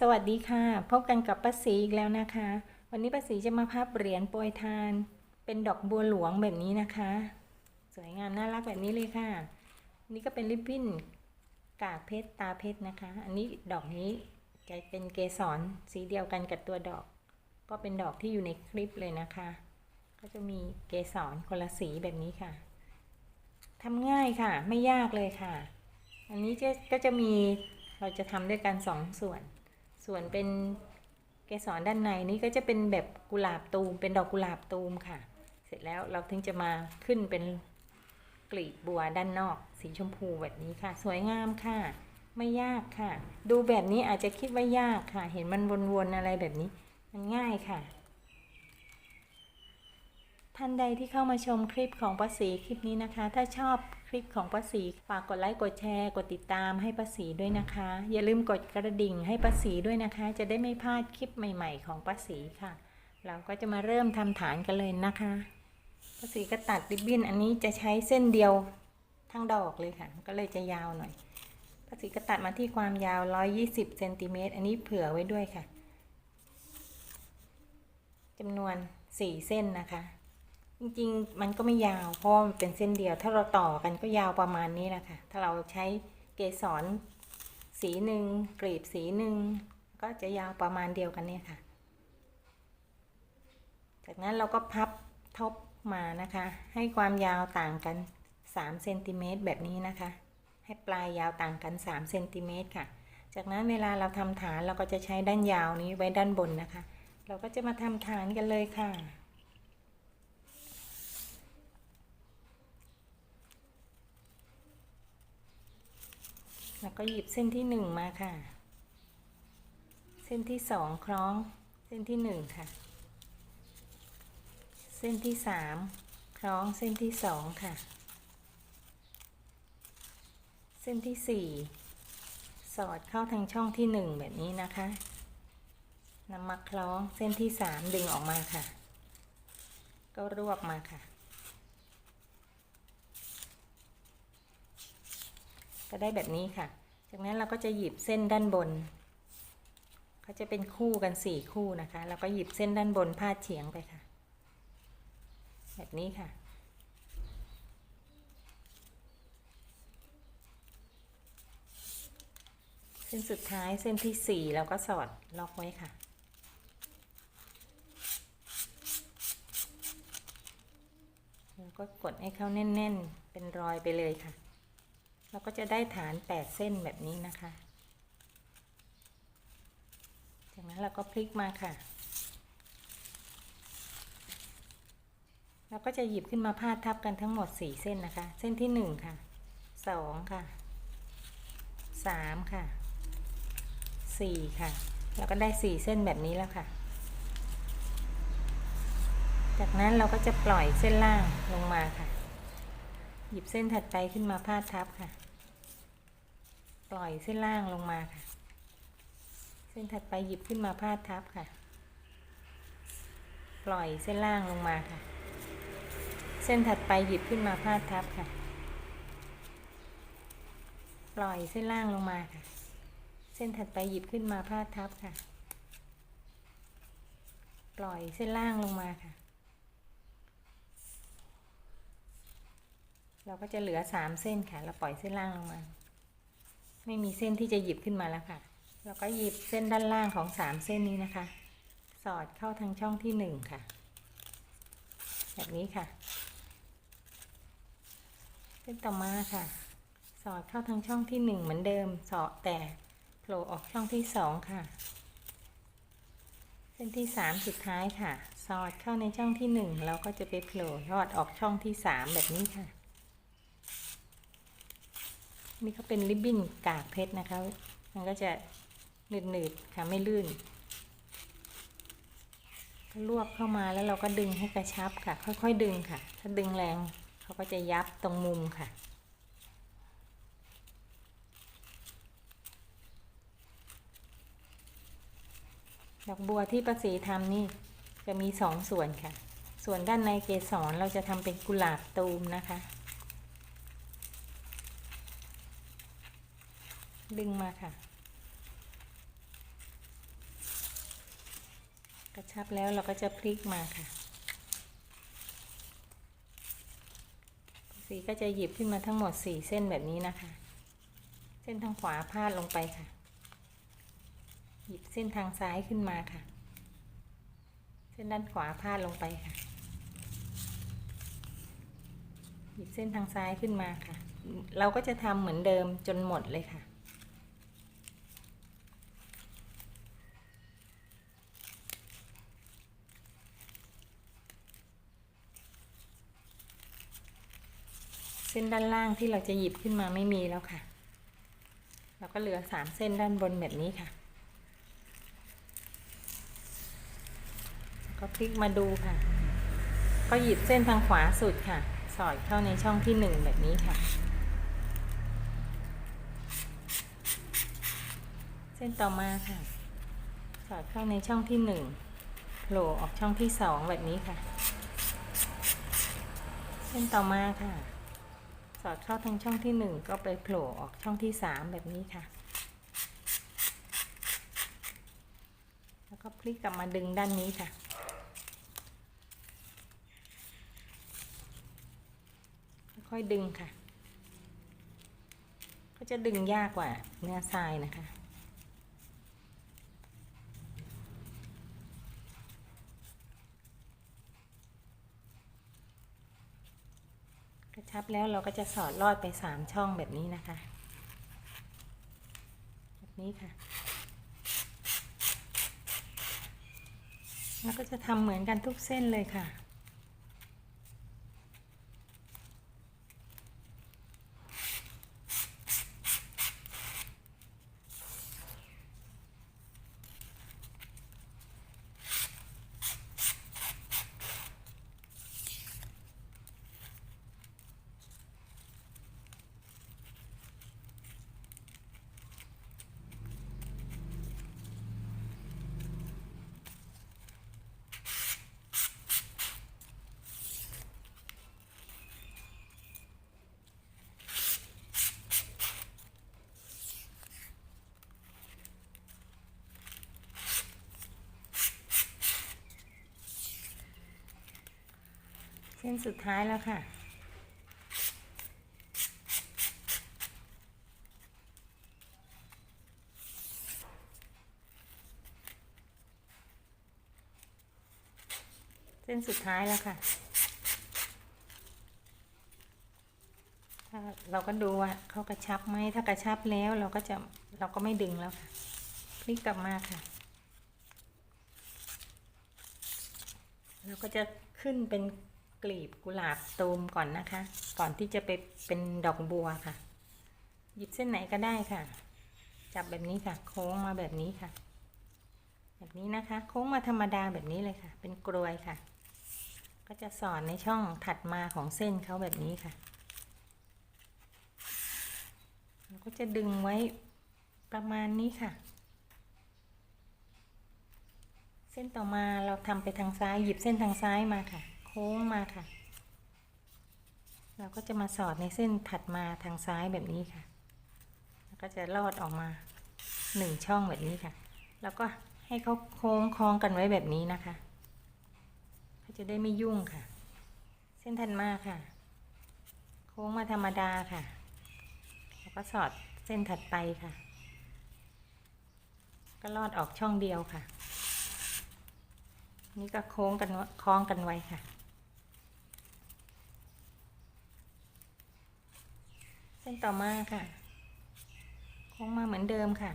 สวัสดีค่ะ พบกันกับป้าศรีอีกแล้วนะคะ วันนี้ป้าศรีจะมาพับเหรียญโปรยทาน เป็นดอกบัวหลวงแบบนี้นะคะ สวยงามน่ารักแบบนี้เลยค่ะ นี่ก็เป็นริบบิ้นกากเพชรตาเพชรนะคะ อันนี้ดอกนี้จะเป็นเกสรสีเดียวกันกับตัวดอก ก็เป็นดอกที่อยู่ในคลิปเลยนะคะ ก็จะมีเกสรคนละสีแบบนี้ค่ะทำง่ายค่ะ ไม่ยากเลยค่ะ อันนี้ก็จะมีเราจะทำด้วยกันสองส่วน ส่วนเป็นเกสรด้านในนี้ก็จะเป็นแบบกุหลาบตูม เป็นดอกกุหลาบตูมค่ะ เสร็จแล้วเราถึงจะมาขึ้นเป็นกลีบบัวด้านนอก สีชมพูแบบนี้ค่ะ สวยงามค่ะ ไม่ยากค่ะ ดูแบบนี้อาจจะคิดว่ายากค่ะ เห็นมันวนๆอะไรแบบนี้ มันง่ายค่ะ ท่านใดที่เข้ามาชมคลิปของป้าศรีคลิปนี้นะคะ ถ้าชอบคลิปของป้าศรีฝากกดไลค์กดแชร์ กดติดตามให้ป้าศรีด้วยนะคะ อย่าลืมกดกระดิ่งให้ป้าศรีด้วยนะคะ จะได้ไม่พลาดคลิปใหม่ๆ ของป้าศรีค่ะ เราก็จะมาเริ่มทำฐานกันเลยนะคะป้าศรีก็ตัดริบบิ้นอันนี้จะใช้เส้นเดียวทั้งดอกเลยค่ะ ก็เลยจะยาวหน่อยป้าศรีก็ตัดมาที่ความยาว 120เซนติเมตรอันนี้เผื่อไว้ด้วยค่ะจำนวน 4 เส้นนะคะ จริงๆ มันก็ไม่ยาวเพราะมันเป็นเส้นเดียว ถ้าเราต่อกันก็ยาวประมาณนี้แหละค่ะ ถ้าเราใช้เกสรสีหนึ่งกลีบสีหนึ่งก็จะยาวประมาณเดียวกันเนี่ยค่ะ จากนั้นเราก็พับทบมานะคะ ให้ความยาวต่างกัน3เซนติเมตรแบบนี้นะคะ ให้ปลายยาวต่างกัน3เซนติเมตรค่ะ จากนั้นเวลาเราทำฐานเราก็จะใช้ด้านยาวนี้ไว้ด้านบนนะคะ เราก็จะมาทำฐานกันเลยค่ะ แล้วก็หยิบเส้นที่หนึ่งมาค่ะ เส้นที่สองคล้อง เส้นที่หนึ่งค่ะ เส้นที่สามคล้องเส้นที่สองค่ะ เส้นที่สี่สอดเข้าทางช่องที่หนึ่งแบบนี้นะคะนำมาคล้องเส้นที่สามดึงออกมาค่ะ ก็รวบมาค่ะ ก็ได้แบบนี้ค่ะ จากนั้นเราก็จะหยิบเส้นด้านบนเขาจะเป็นคู่กันสี่คู่นะคะแล้วก็หยิบเส้นด้านบนพาดเฉียงไปค่ะ แบบนี้ค่ะเส้นสุดท้ายเส้นที่สี่เราก็สอดล็อกไว้ค่ะ แล้วก็กดให้เข้าแน่น ๆ เป็นรอยไปเลยค่ะ เราก็จะได้ฐาน 8 เส้นแบบนี้นะคะ จากนั้นเราก็พลิกมาค่ะ เราก็จะหยิบขึ้นมาพาดทับกันทั้งหมด 4 เส้นนะคะ เส้นที่ 1 ค่ะ 2 ค่ะ 3 ค่ะ 4 ค่ะแล้วก็ได้ 4 เส้นแบบนี้แล้วค่ะ จากนั้นเราก็จะปล่อยเส้นล่างลงมาค่ะ หยิบเส้นถัดไปขึ้นมาพาดทับค่ะ ปล่อยเส้นล่างลงมาค่ะ เส้นถัดไปหยิบขึ้นมาพาดทับค่ะ ปล่อยเส้นล่างลงมาค่ะ เส้นถัดไปหยิบขึ้นมาพาดทับค่ะ ปล่อยเส้นล่างลงมาค่ะ เส้นถัดไปหยิบขึ้นมาพาดทับค่ะ ปล่อยเส้นล่างลงมาค่ะ เราก็จะเหลือสามเส้นค่ะ เราปล่อยเส้นล่างลงมา ไม่มีเส้นที่จะหยิบขึ้นมาแล้วค่ะ เราก็หยิบเส้นด้านล่างของสามเส้นนี้นะคะ สอดเข้าทางช่องที่หนึ่งค่ะ แบบนี้ค่ะ เส้นต่อมาค่ะ สอดเข้าทางช่องที่หนึ่งเหมือนเดิม สอดแต่โผล่ออกช่องที่สองค่ะ เส้นที่สามสุดท้ายค่ะ สอดเข้าในช่องที่หนึ่งเราก็จะไปโผล่ยอดออกช่องที่สามแบบนี้ค่ะ นี่ก็เป็นริบบิ้นกากเพชรนะคะ มันก็จะหนืดๆค่ะไม่ลื่นก็รวบเข้ามาแล้วเราก็ดึงให้กระชับค่ะ ค่อยๆดึงค่ะ ถ้าดึงแรงเขาก็จะยับตรงมุมค่ะ ดอกบัวที่ประสีทำนี่จะมีสองส่วนค่ะ ส่วนด้านในเกสรเราจะทำเป็นกุหลาบตูมนะคะ ดึงมาค่ะ กระชับแล้วเราก็จะพลิกมาค่ะ สีก็จะหยิบขึ้นมาทั้งหมดสี่เส้นแบบนี้นะคะ เส้นทางขวาพาดลงไปค่ะ หยิบเส้นทางซ้ายขึ้นมาค่ะ เส้นด้านขวาพาดลงไปค่ะ หยิบเส้นทางซ้ายขึ้นมาค่ะ เราก็จะทำเหมือนเดิมจนหมดเลยค่ะ เส้นด้านล่างที่เราจะหยิบขึ้นมาไม่มีแล้วค่ะ เราก็เหลือสามเส้นด้านบนแบบนี้ค่ะก็พลิกมาดูค่ะ ก็หยิบเส้นทางขวาสุดค่ะ สอดเข้าในช่องที่หนึ่งแบบนี้ค่ะ เส้นต่อมาค่ะ สอดเข้าในช่องที่หนึ่งโผล่ออกช่องที่สองแบบนี้ค่ะ เส้นต่อมาค่ะ อดเข้าทางช่องที่หนึ่งก็ไปโผล่ออกช่องที่สามแบบนี้ค่ะ แล้วก็พลิกกลับมาดึงด้านนี้ค่ะ ค่อยดึงค่ะ ก็จะดึงยากกว่าเนื้อทรายนะคะ ครับแล้วเราก็จะสอดลอดไปสามช่องแบบนี้นะคะ แบบนี้ค่ะ แล้วก็จะทำเหมือนกันทุกเส้นเลยค่ะ ส้นสุดท้ายแล้วค่ะ เส้นสุดท้ายแล้วค่ะ ถ้าเราก็ดูว่าเขากระชับไหม ถ้ากระชับแล้วเราก็จะเราก็ไม่ดึงแล้วค่ะ พลิกกลับมาค่ะเราก็จะขึ้นเป็น กลีบกุหลาบตูมก่อนนะคะ ก่อนที่จะไปเป็นดอกบัวค่ะ หยิบเส้นไหนก็ได้ค่ะ จับแบบนี้ค่ะ โค้งมาแบบนี้ค่ะ แบบนี้นะคะ โค้งมาธรรมดาแบบนี้เลยค่ะ เป็นกลวยค่ะ ก็จะสอนในช่องถัดมาของเส้นเขาแบบนี้ค่ะเราก็จะดึงไว้ประมาณนี้ค่ะ เส้นต่อมาเราทำไปทางซ้ายหยิบเส้นทางซ้ายมาค่ะ ค้งมาค่ะ เราก็จะมาสอดในเส้นถัดมาทางซ้ายแบบนี้ค่ะ แล้วก็จะลอดออกมาหนึ่งช่องแบบนี้ค่ะ แล้วก็ให้เขาโค้งคล้องกันไว้แบบนี้นะคะเขาจะได้ไม่ยุ่งค่ะ เส้นถัดมาค่ะ โค้งมาธรรมดาค่ะ แล้วก็สอดเส้นถัดไปค่ะ ก็ลอดออกช่องเดียวค่ะ นี่ก็โค้งกันคล้องกันไว้ค่ะ ส้นต่อมาค่ะโค้งมาเหมือนเดิมค่ะ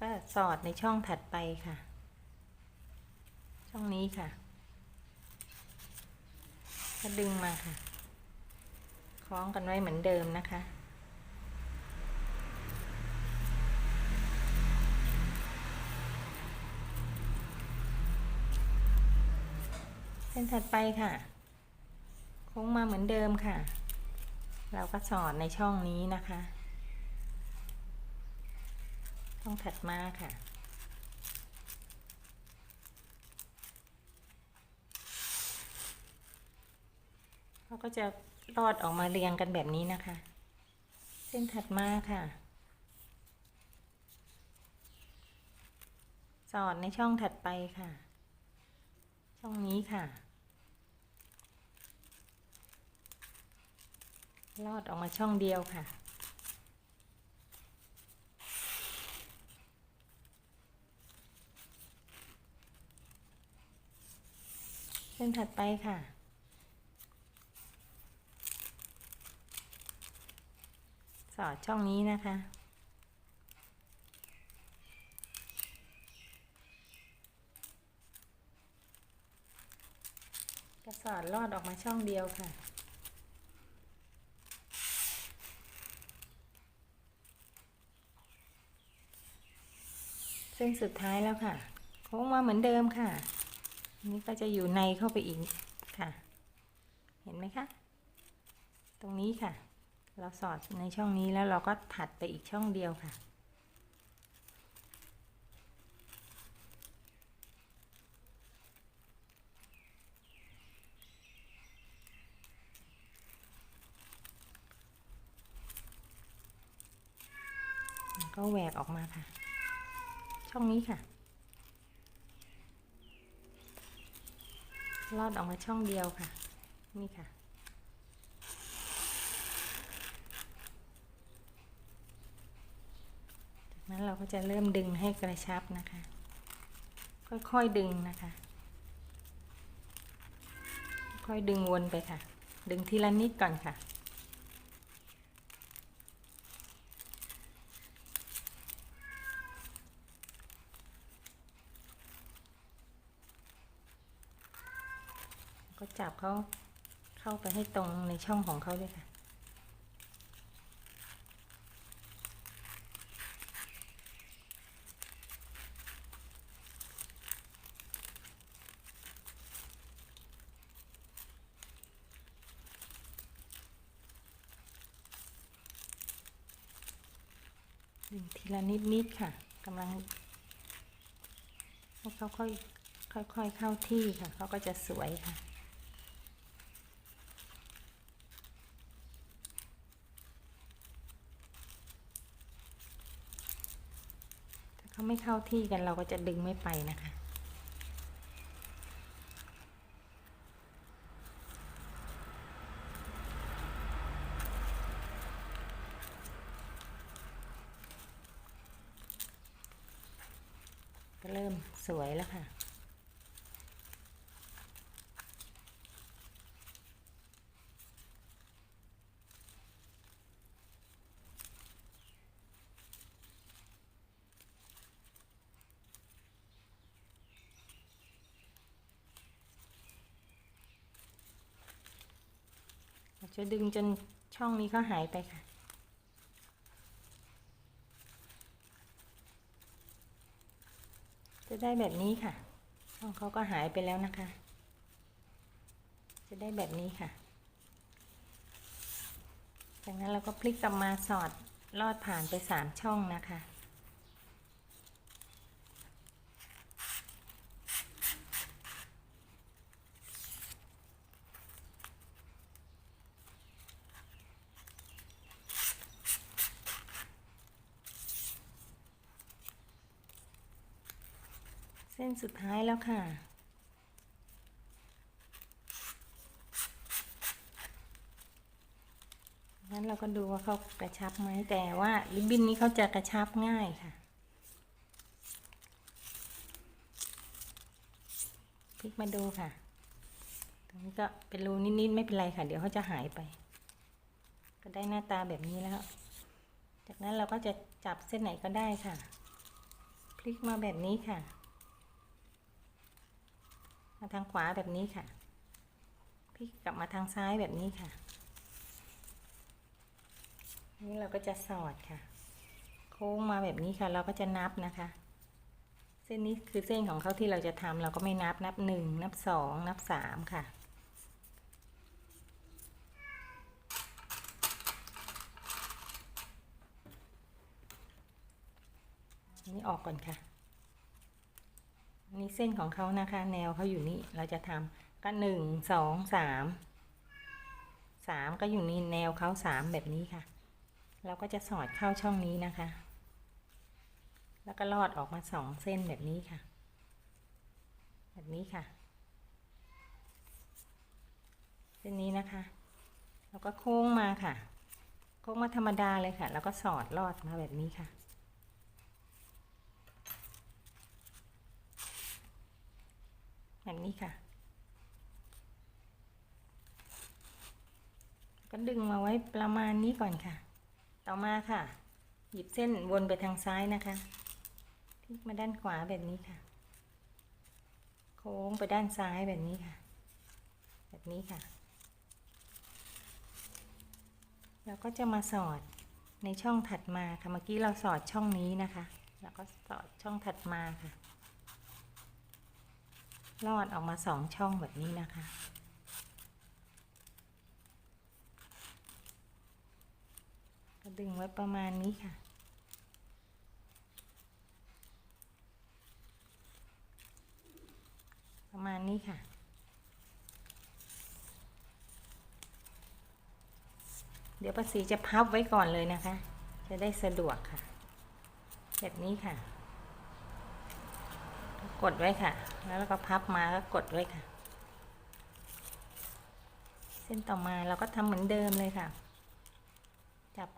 ก็สอดในช่องถัดไปค่ะ ช่องนี้ค่ะ ก็ดึงมาค่ะ คล้องกันไว้เหมือนเดิมนะคะเส้นถัดไปค่ะ โค้งมาเหมือนเดิมค่ะ เราก็สอดในช่องนี้นะคะ ช่องถัดมาค่ะเขาก็จะลอดออกมาเรียงกันแบบนี้นะคะ เส้นถัดมาค่ะ สอดในช่องถัดไปค่ะ ช่องนี้ค่ะ ลอดออกมาช่องเดียวค่ะ เส้นถัดไปค่ะ สอดช่องนี้นะคะจะสอดลอดออกมาช่องเดียวค่ะ เส้นสุดท้ายแล้วค่ะ โค้งมาเหมือนเดิมค่ะนนี้ก็จะอยู่ในเข้าไปอีกค่ะ เห็นไหมคะ ตรงนี้ค่ะ เราสอดในช่องนี้แล้วเราก็ถัดไปอีกช่องเดียวค่ะ ก็แหวกออกมาค่ะ ช่องนี้ค่ะ ลอดออกมาช่องเดียวค่ะ นี่ค่ะ จากนั้นเราก็จะเริ่มดึงให้กระชับนะคะ ค่อยๆดึงนะคะ ค่อยดึงวนไปค่ะ ดึงทีละนิดก่อนค่ะ ก็จับ เขาเข้าไปให้ตรงในช่องของเขาด้วยค่ะ ดึงทีละนิดนิดค่ะกำลังให้เขาค่อยค่อยๆเข้าที่ค่ะ เขาก็จะสวยค่ะ ถ้าเขา ไม่เข้าที่กันเราก็จะดึงไม่ไปนะคะ ก็เริ่มสวยแล้วค่ะ จะดึงจนช่องนี้เขาหายไปค่ะ จะได้แบบนี้ค่ะ ช่องเขาก็หายไปแล้วนะคะ จะได้แบบนี้ค่ะ จากนั้นเราก็พลิกกลับมาสอดลอดผ่านไปสามช่องนะคะ ส้นสุดท้ายแล้วค่ะ งั้นเราก็ดูว่าเขากระชับไหมแต่ว่าริบบิ้นนี้เขาจะกระชับง่ายค่ะพลิกมาดูค่ะ ตรงนี้ก็เป็นรูนิดๆไม่เป็นไรค่ะ เดี๋ยวเขาจะหายไป ก็ได้หน้าตาแบบนี้แล้ว จากนั้นเราก็จะจับเส้นไหนก็ได้ค่ะ พลิกมาแบบนี้ค่ะ มาทางขวาแบบนี้ค่ะพลิกกลับมาทางซ้ายแบบนี้ค่ะ นี่เราก็จะสอดค่ะ โค้งมาแบบนี้ค่ะ เราก็จะนับนะคะ เส้นนี้คือเส้นของเขาที่เราจะทำเราก็ไม่นับนับหนึ่งนับสองนับสามค่ะนนี้ออกก่อนค่ะ นี่เส้นของเขานะคะ แนวเขาอยู่นี่เราจะทำก็หนึ่งสองสามสามก็อยู่นี่แนวเขาสามแบบนี้ค่ะ เราก็จะสอดเข้าช่องนี้นะคะ แล้วก็ลอดออกมาสองเส้นแบบนี้ค่ะ แบบนี้ค่ะ เส้นนี้นะคะ แล้วก็โค้งมาค่ะ โค้งมาธรรมดาเลยค่ะ แล้วก็สอดลอดมาแบบนี้ค่ะ แบบนี้ค่ะ ก็ดึงมาไว้ประมาณนี้ก่อนค่ะ ต่อมาค่ะ หยิบเส้นวนไปทางซ้ายนะคะพลิกมาด้านขวาแบบนี้ค่ะ โค้งไปด้านซ้ายแบบนี้ค่ะ แบบนี้ค่ะ แล้วก็จะมาสอดในช่องถัดมาค่ะ เมื่อกี้เราสอดช่องนี้นะคะ แล้วก็สอดช่องถัดมาค่ะ ลอดออกมาสองช่องแบบนี้นะคะ ก็ดึงไว้ประมาณนี้ค่ะ ประมาณนี้ค่ะเดี๋ยวป้าสีจะพับไว้ก่อนเลยนะคะ จะได้สะดวกค่ะ แบบนี้ค่ะ กดไว้ค่ะ แล้วเราก็พับมาก็กดไว้ค่ะ เส้นต่อมาเราก็ทำเหมือนเดิมเลยค่ะ จับ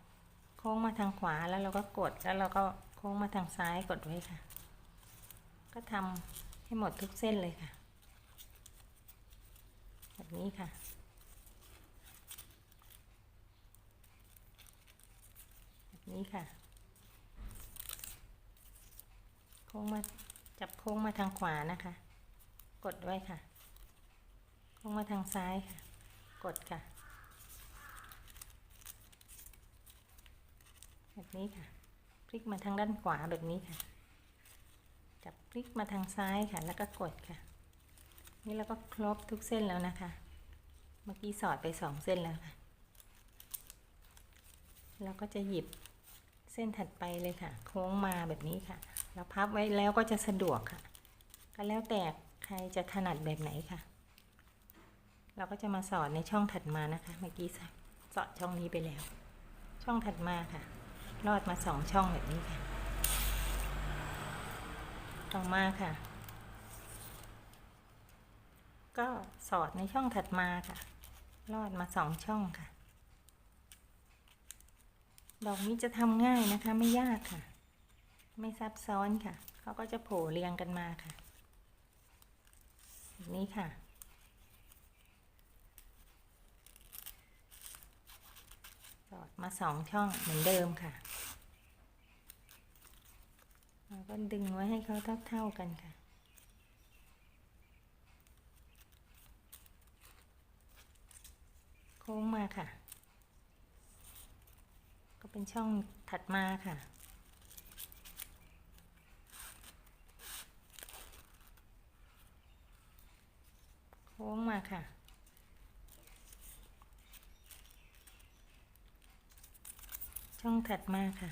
โค้งมาทางขวาแล้วเราก็กดแล้วเราก็โค้งมาทางซ้ายกดไว้ค่ะ ก็ทำให้หมดทุกเส้นเลยค่ะแบบนี้ค่ะแบบนี้ค่ะ โค้งมา จับโค้งมาทางขวานะคะ กดไว้ค่ะ โค้งมาทางซ้ายค่ะ กดค่ะ แบบนี้ค่ะ พลิกมาทางด้านขวาแบบนี้ค่ะ จับพลิกมาทางซ้ายค่ะ แล้วก็กดค่ะ นี่เราก็ครบทุกเส้นแล้วนะคะ เมื่อกี้สอดไปสองเส้นแล้วค่ะ เราก็จะหยิบเส้นถัดไปเลยค่ะ โค้งมาแบบนี้ค่ะ แล้วพับไว้แล้วก็จะสะดวกค่ะ ก็แล้วแต่ใครจะถนัดแบบไหนค่ะ เราก็จะมาสอดในช่องถัดมานะคะ เมื่อกี้สอดช่องนี้ไปแล้ว ช่องถัดมาค่ะลอดมาสองช่องแบบนี้ค่ะ ต่อมาค่ะ ก็สอดในช่องถัดมาค่ะลอดมาสองช่องค่ะ ดอกนี้จะทำง่ายนะคะไม่ยากค่ะ ไม่ซับซ้อนค่ะ เขาก็จะโผล่เรียงกันมาค่ะ นี้ค่ะ สอดมาสองช่องเหมือนเดิมค่ะแล้วก็ดึงไว้ให้เขาเท่าๆกันค่ะโค้งมาค่ะ ก็เป็นช่องถัดมาค่ะ ค้งมาค่ะ ช่องถัดมาค่ะ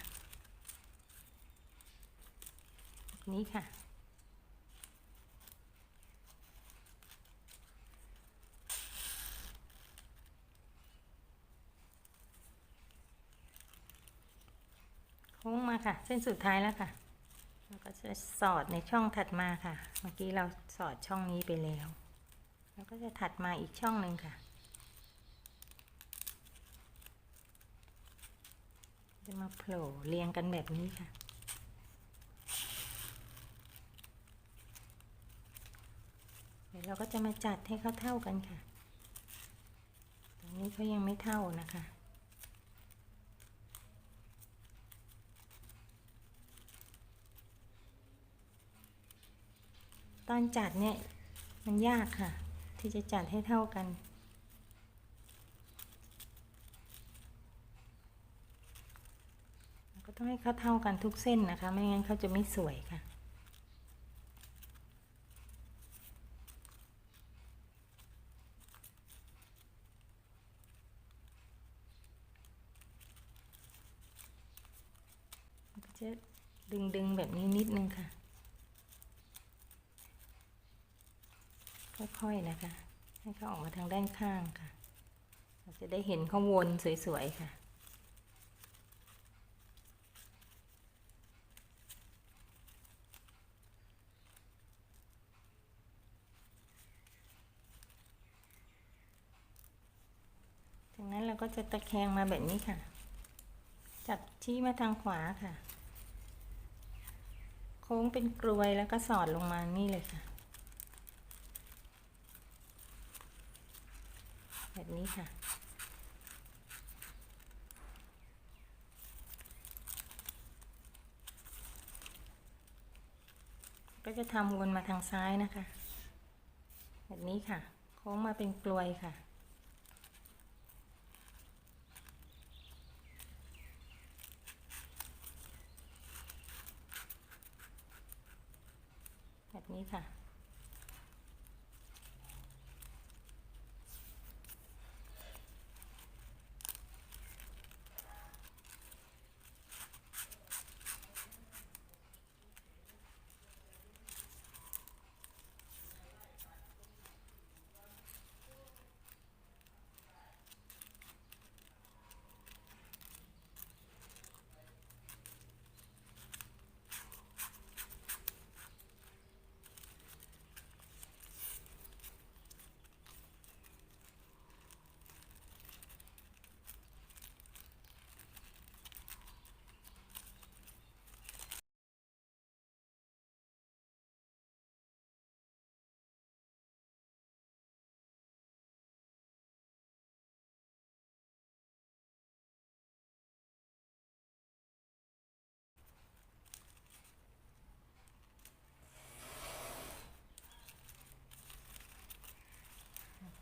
นี้ค่ะ โค้งมาค่ะ เส้นสุดท้ายแล้วค่ะแล้วก็จะสอดในช่องถัดมาค่ะ เมื่อกี้เราสอดช่องนี้ไปแล้ว แล้วก็จะถัดมาอีกช่องหนึ่งค่ะ จะมาโผล่เรียงกันแบบนี้ค่ะเดี๋ยวเราก็จะมาจัดให้เขาเท่ากันค่ะ ตรงนี้เขายังไม่เท่านะคะ ตอนจัดเนี่ยมันยากค่ะ ที่จะจัดให้เท่ากัน ก็ต้องให้เขาเท่ากันทุกเส้นนะคะ ไม่งั้นเขาจะไม่สวยค่ะจะดึงดึงๆแบบนี้นิดนึงค่ะ ให้เขาออกมาทางด้านข้างค่ะ เราจะได้เห็นข้างวนสวยๆค่ะจากนั้นเราก็จะตะแคงมาแบบนี้ค่ะ จับชี้มาทางขวาค่ะ โค้งเป็นกลวยแล้วก็สอดลงมานี่เลยค่ะ แบบนี้ค่ะ ก็จะทำวนมาทางซ้ายนะคะ แบบนี้ค่ะ โค้งมาเป็นกลวยค่ะแบบนี้ค่ะ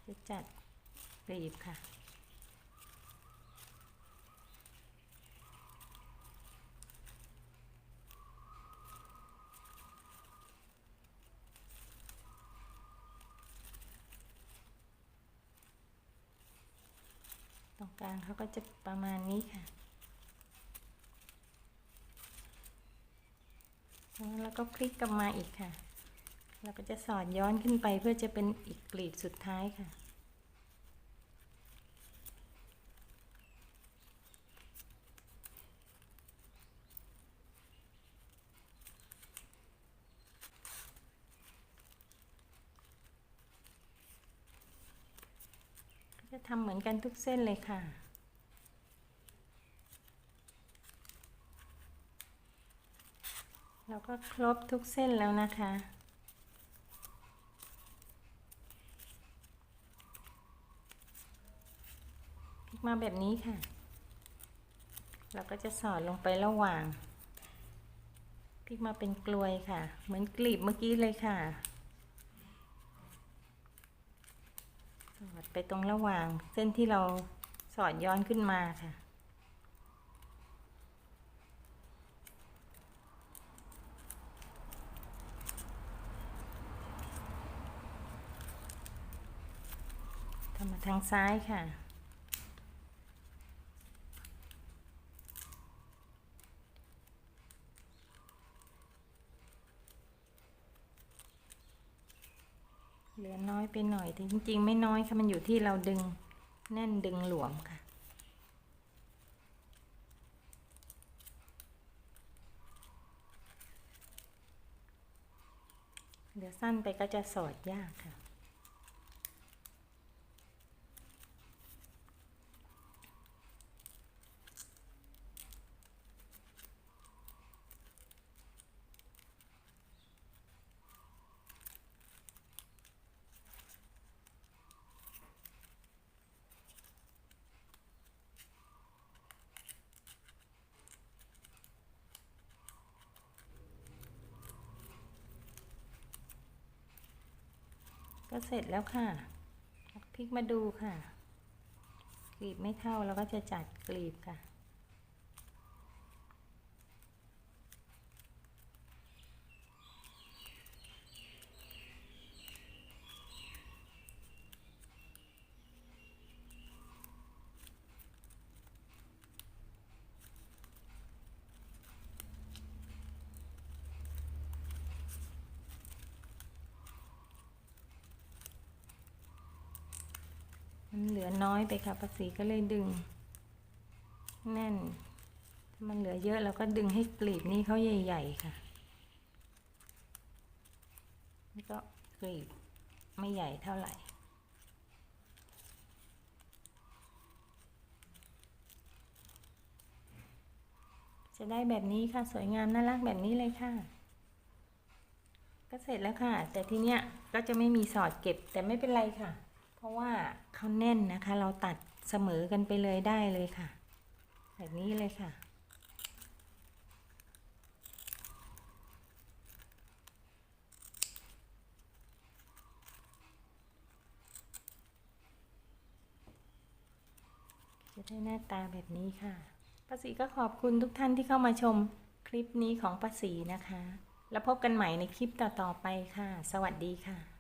จะจัดกรีบค่ะ ตรงกลางเขาก็จะประมาณนี้ค่ะแล้วก็คลิกกลับมาอีกค่ะ เราก็จะสอดย้อนขึ้นไปเพื่อจะเป็นอีกกลีบสุดท้ายค่ะจะทำเหมือนกันทุกเส้นเลยค่ะ เราก็ครบทุกเส้นแล้วนะคะ พลิก มาแบบนี้ค่ะ เราก็จะสอดลงไประหว่างพลิกมาเป็นกลวยค่ะ เหมือนกลีบเมื่อกี้เลยค่ะ สอดไปตรงระหว่างเส้นที่เราสอดย้อนขึ้นมาค่ะทำมาทางซ้ายค่ะ เหลือน้อยไปหน่อยแต่จริง ๆ ไม่น้อยค่ะมันอยู่ที่เราดึงแน่นดึงหลวมค่ะ เหลือสั้นไปก็จะสอดยากค่ะ ก็เสร็จแล้วค่ะพลิกมาดูค่ะ กลีบไม่เท่าเราก็จะจัดกลีบค่ะ น้อยไปค่ะภาษีก็เลยดึง แน่น มันเหลือเยอะเราก็ดึงให้ปลีบนี่เขาใหญ่ ๆ ค่ะแล้วก็กรีบไม่ใหญ่เท่าไหร่จะได้แบบนี้ค่ะสวยงามน่ารักแบบนี้เลยค่ะ ก็เสร็จแล้วค่ะ แต่ทีเนี้ยก็จะไม่มีสอดเก็บแต่ไม่เป็นไรค่ะ ราะว่าเขาแน่นนะคะ เราตัดเสมอกันไปเลยได้เลยค่ะ แบบนี้เลยค่ะ จะได้หน้าตาแบบนี้ค่ะป้าศรีก็ขอบคุณทุกท่านที่เข้ามาชมคลิปนี้ของป้าศรีนะคะ แล้วพบกันใหม่ในคลิปต่อๆไปค่ะ สวัสดีค่ะ